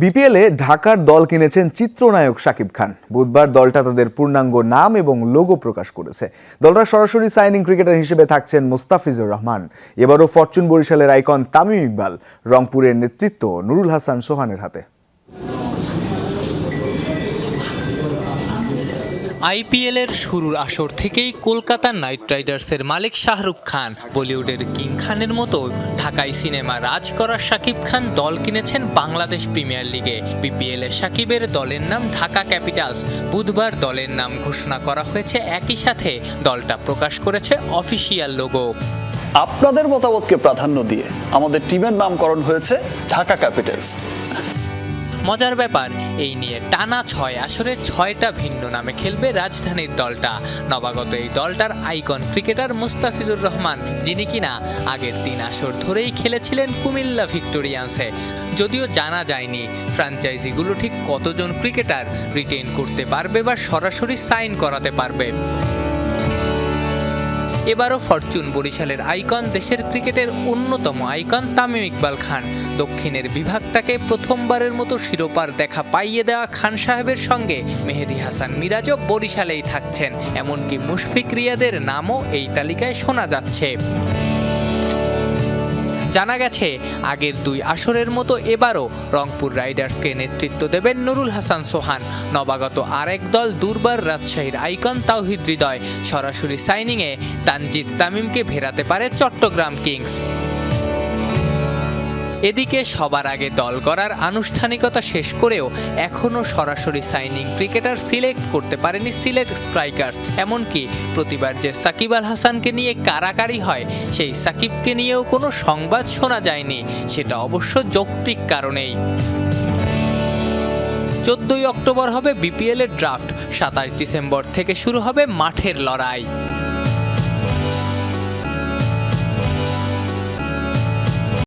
বিপিএলে ঢাকার দল কিনেছেন চিত্রনায়ক শাকিব খান। বুধবার দলটা তাদের পূর্ণাঙ্গ নাম এবং লোগো প্রকাশ করেছে। দলটা সরাসরি সাইনিং ক্রিকেটার হিসেবে থাকছেন মোস্তাফিজুর রহমান। এবারও ফরচুন বরিশালের আইকন তামিম ইকবাল, রংপুরের নেতৃত্ব নুরুল হাসান সোহানের হাতে। আইপিএলের শুরুর আসর থেকেই কলকাতা নাইট রাইডার্সের মালিক শাহরুখ খান। বলিউডের কিং খানের মতো ঢাকাই সিনেমা রাজ করা শাকিব খান দল কিনেছেন বাংলাদেশ প্রিমিয়ার লিগে। বিপিএল এ শাকিবের দলের নাম ঢাকা ক্যাপিটালস। বুধবার দলের নাম ঘোষণা করা হয়েছে একই সাথে দলটা প্রকাশ করেছে অফিসিয়াল লোগো। আপনাদের মতামতকে প্রাধান্য দিয়ে আমাদের টিমের নামকরণ হয়েছে ঢাকা ক্যাপিটালস। মজার ব্যাপার, এই নিয়ে টানা ছয় আসরে ছয়টা ভিন্ন নামে খেলবে রাজধানীর দলটা। নবাগত এই দলটার আইকন ক্রিকেটার মুস্তাফিজুর রহমান, যিনি কিনা আগের তিন আসর ধরেই খেলেছিলেন কুমিল্লা ভিক্টোরিয়ান্সে। যদিও জানা যায়নি ফ্র্যাঞ্চাইজিগুলো ঠিক কতজন ক্রিকেটার রিটেইন করতে পারবে বা সরাসরি সাইন করাতে পারবে। এবারও ফরচুন বরিশালের আইকন দেশের ক্রিকেটের অন্যতম আইকন তামিম ইকবাল খান। দক্ষিণের বিভাগটাকে প্রথমবারের মতো শিরোপার দেখা পাইয়ে দেওয়া খান সাহেবের সঙ্গে মেহেদি হাসান মিরাজও বরিশালেই থাকছেন। এমনকি মুশফিক রিয়াদের নামও এই তালিকায় শোনা যাচ্ছে। জানা গেছে, আগের দুই আসরের মতো এবারও রংপুর রাইডার্সকে নেতৃত্ব দেবেন নুরুল হাসান সোহান। নবাগত আরেক দল দুর্বার রাজশাহীর আইকন তাওহিদ হৃদয় সরাসরি সাইনিংয়ে তানজিদ তামিমকে ভেরাতে পারে চট্টগ্রাম কিংস। এদিকে সবার আগে দল গড়ার আনুষ্ঠানিকতা শেষ করেও এখনও সরাসরি সাইনিং ক্রিকেটার সিলেক্ট করতে পারেনি সিলেট স্ট্রাইকার্স। এমনকি প্রতিবার যে সাকিব আল হাসানকে নিয়ে কারাকারি হয়, সেই সাকিবকে নিয়েও কোনো সংবাদ শোনা যায়নি, সেটা অবশ্য যৌক্তিক কারণেই। চোদ্দই অক্টোবর হবে বিপিএলের ড্রাফট সাতাশ ডিসেম্বর থেকে শুরু হবে মাঠের লড়াই।